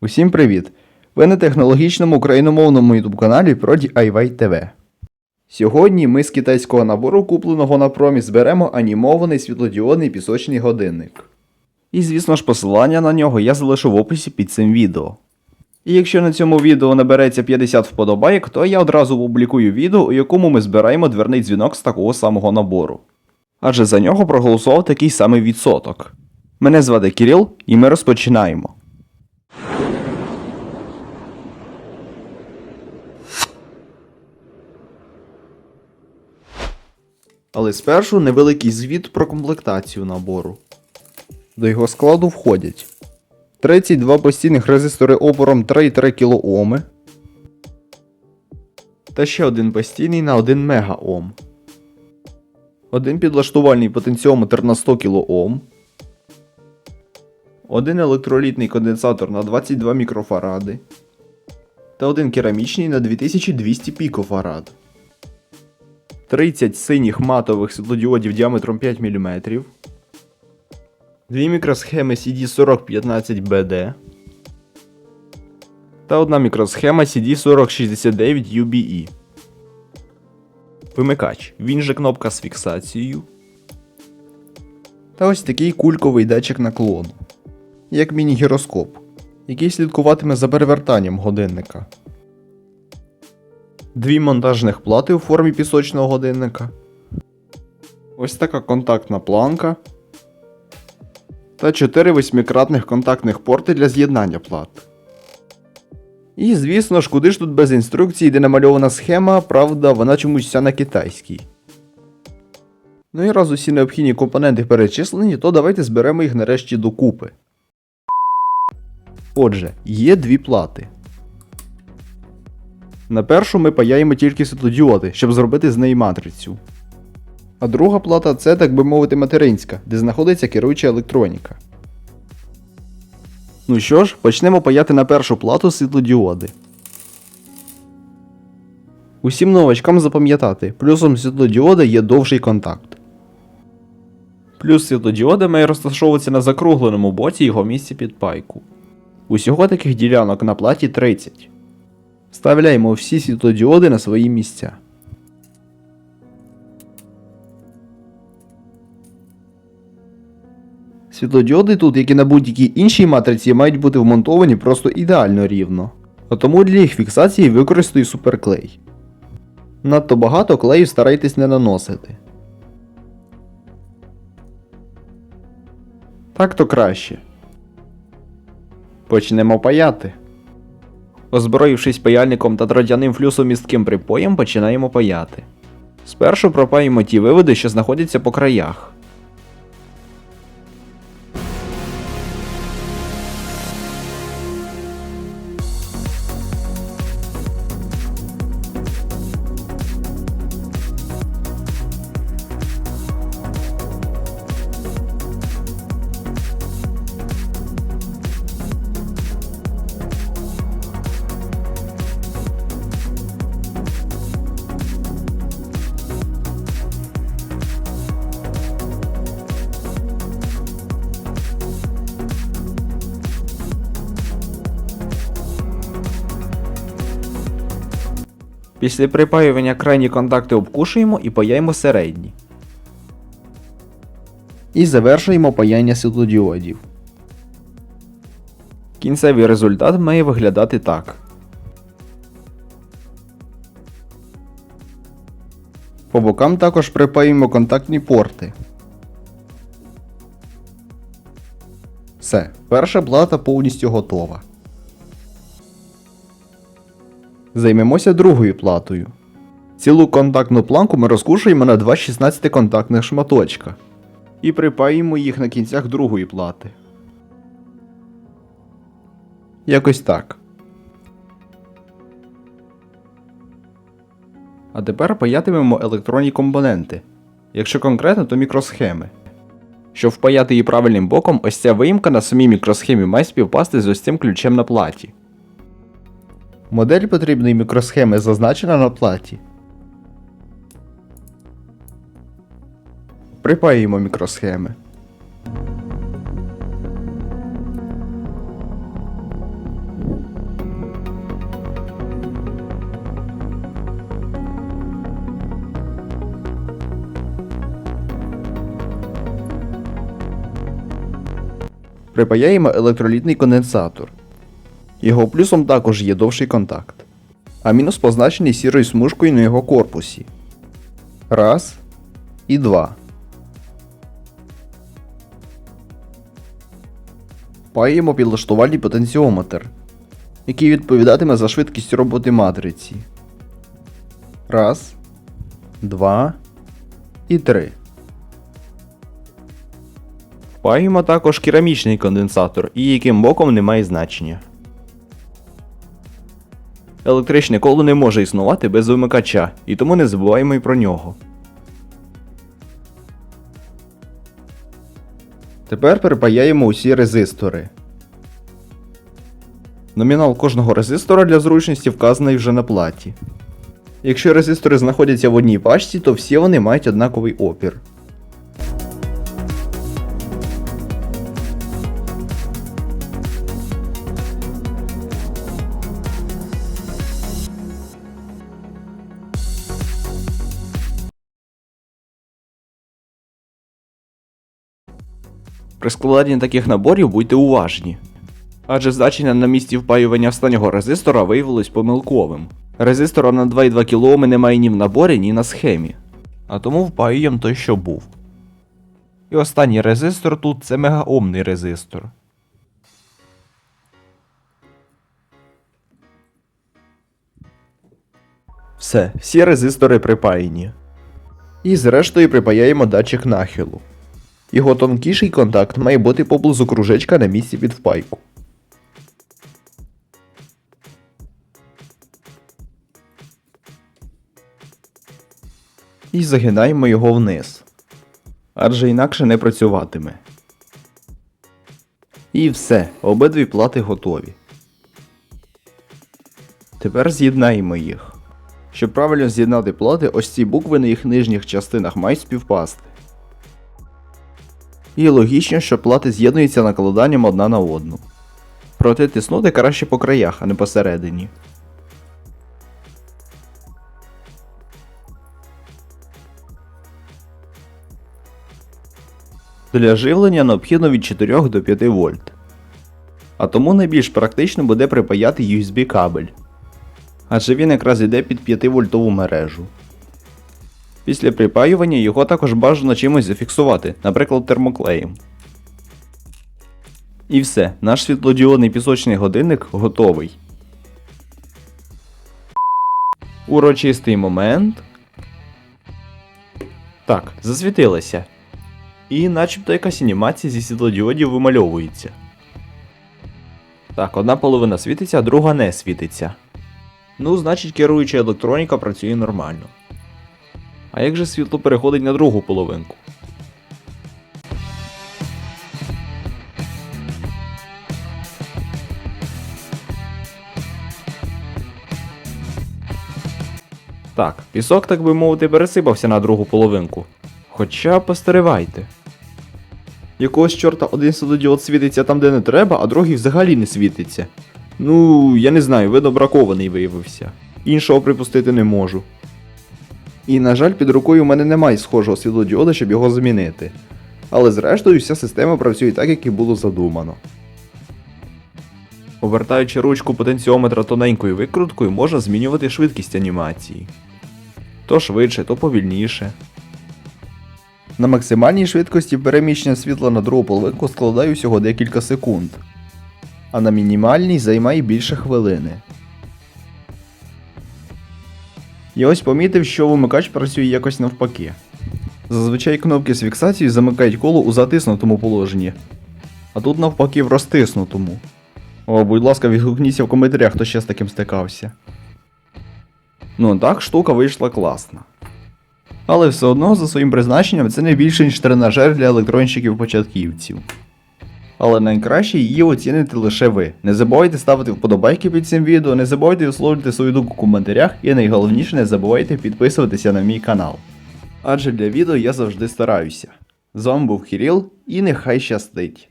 Усім привіт! Ви на технологічному україномовному ютуб каналі про DIY TV. Сьогодні ми з китайського набору, купленого на промі, зберемо анімований світлодіодний пісочний годинник. І звісно ж посилання на нього я залишу в описі під цим відео. І якщо на цьому відео набереться 50 вподобайок, то я одразу опублікую відео, у якому ми збираємо дверний дзвінок з такого самого набору. Адже за нього проголосував такий самий відсоток. Мене звати Кіріл, і ми розпочинаємо. Але спершу невеликий звіт про комплектацію набору. До його складу входять 32 постійних резистори опором 3,3 кОм та ще один постійний на 1 МегаОм. Один підлаштувальний потенціометр на 100 кОм. Один електролітний конденсатор на 22 мікрофаради. Та один керамічний на 2200 пікофарад. 30 синіх матових світлодіодів діаметром 5 мм. Дві мікросхеми CD4015BD. Та одна мікросхема CD4069UBE. Вимикач. Він же кнопка з фіксацією. Та ось такий кульковий датчик наклону. Як міні-гіроскоп, який слідкуватиме за перевертанням годинника. Дві монтажних плати у формі пісочного годинника. Ось така контактна планка. Та 4 восьмикратних контактних порти для з'єднання плат. І, звісно ж, куди ж тут без інструкції, де намальована схема, правда, вона чомусь вся на китайській. Ну і раз усі необхідні компоненти перечислені, то давайте зберемо їх нарешті докупи. Отже, є дві плати. На першу ми паяємо тільки світлодіоди, щоб зробити з неї матрицю. А друга плата це, так би мовити, материнська, де знаходиться керуюча електроніка. Ну що ж, почнемо паяти на першу плату світлодіоди. Усім новачкам запам'ятати, плюсом світлодіода є довший контакт. Плюс світлодіода має розташовуватися на закругленому боці його місці під пайку. Усього таких ділянок на платі 30. Вставляємо всі світлодіоди на свої місця. Світлодіоди тут, як і на будь-якій іншій матриці, мають бути вмонтовані просто ідеально рівно. А тому для їх фіксації використаю суперклей. Надто багато клею старайтесь не наносити. Так то краще. Почнемо паяти. Озброївшись паяльником та дротяним флюсом містким припоєм, починаємо паяти. Спершу пропаємо ті виводи, що знаходяться по краях. Після припаювання крайні контакти обкушуємо і паяємо середні. І завершуємо паяння світлодіодів. Кінцевий результат має виглядати так. По бокам також припаюємо контактні порти. Все, перша плата повністю готова. Займемося другою платою. Цілу контактну планку ми розкушуємо на два 16 контактних шматочка. І припаємо їх на кінцях другої плати. Якось так. А тепер паятимемо електронні компоненти. Якщо конкретно, то мікросхеми. Щоб впаяти її правильним боком, ось ця виїмка на самій мікросхемі має співпасти з ось цим ключем на платі. Модель потрібної мікросхеми зазначена на платі. Припаємо мікросхеми. Припаяємо електролітний конденсатор. Його плюсом також є довший контакт, а мінус позначений сірою смужкою на його корпусі. Раз і два. Впаюємо підлаштувальний потенціометр, який відповідатиме за швидкість роботи матриці. Раз, два і три. Впаюємо також керамічний конденсатор і яким боком не має значення. Електричне коло не може існувати без вимикача, і тому не забуваємо й про нього. Тепер перепаяємо усі резистори. Номінал кожного резистора для зручності вказаний вже на платі. Якщо резистори знаходяться в одній пачці, то всі вони мають однаковий опір. При складанні таких наборів будьте уважні. Адже значення на місці впаювання останнього резистора виявилось помилковим. Резистора на 2,2 кОм немає ні в наборі, ні на схемі. А тому впаюємо той, що був. І останній резистор тут це мегаомний резистор. Все, всі резистори припаяні. І зрештою припаяємо датчик нахилу. Його тонкіший контакт має бути поблизу кружечка на місці під впайку. І загинаємо його вниз. Адже інакше не працюватиме. І все, обидві плати готові. Тепер з'єднаємо їх. Щоб правильно з'єднати плати, ось ці букви на їх нижніх частинах мають співпасти. І логічно, що плати з'єднуються накладанням одна на одну. Проте тиснути краще по краях, а не посередині. Для живлення необхідно від 4 до 5 вольт. А тому найбільш практично буде припаяти USB кабель. Адже він якраз йде під 5 вольтову мережу. Після припаювання його також бажано чимось зафіксувати, наприклад, термоклеєм. І все, наш світлодіодний пісочний годинник готовий. Урочистий момент. Так, засвітилося. І начебто якась анімація зі світлодіодів вимальовується. Так, одна половина світиться, а друга не світиться. Ну, значить, керуюча електроніка працює нормально. А як же світло переходить на другу половинку? Так, пісок, так би мовити, пересипався на другу половинку. Хоча постаривайте. Якогось чорта один світлодіод світиться там, де не треба, а другий взагалі не світиться. Ну, я не знаю, видно бракований виявився. Іншого припустити не можу. І, на жаль, під рукою у мене немає схожого світлодіода, щоб його замінити. Але зрештою вся система працює так, як і було задумано. Повертаючи ручку потенціометра тоненькою викруткою, можна змінювати швидкість анімації. То швидше, то повільніше. На максимальній швидкості переміщення світла на другу половинку складає всього декілька секунд, а на мінімальній займає більше хвилини. Я ось помітив, що вимикач працює якось навпаки. Зазвичай кнопки з фіксацією замикають коло у затиснутому положенні, а тут навпаки в розтиснутому. О, будь ласка, відгукніться в коментарях, хто ще з таким стикався. Ну так, штука вийшла класна. Але все одно за своїм призначенням це не більше, ніж тренажер для електронщиків-початківців. Але найкраще її оціните лише ви. Не забувайте ставити вподобайки під цим відео, не забувайте висловлювати свою думку в коментарях і найголовніше не забувайте підписуватися на мій канал. Адже для відео я завжди стараюся. З вами був Кирил і нехай щастить!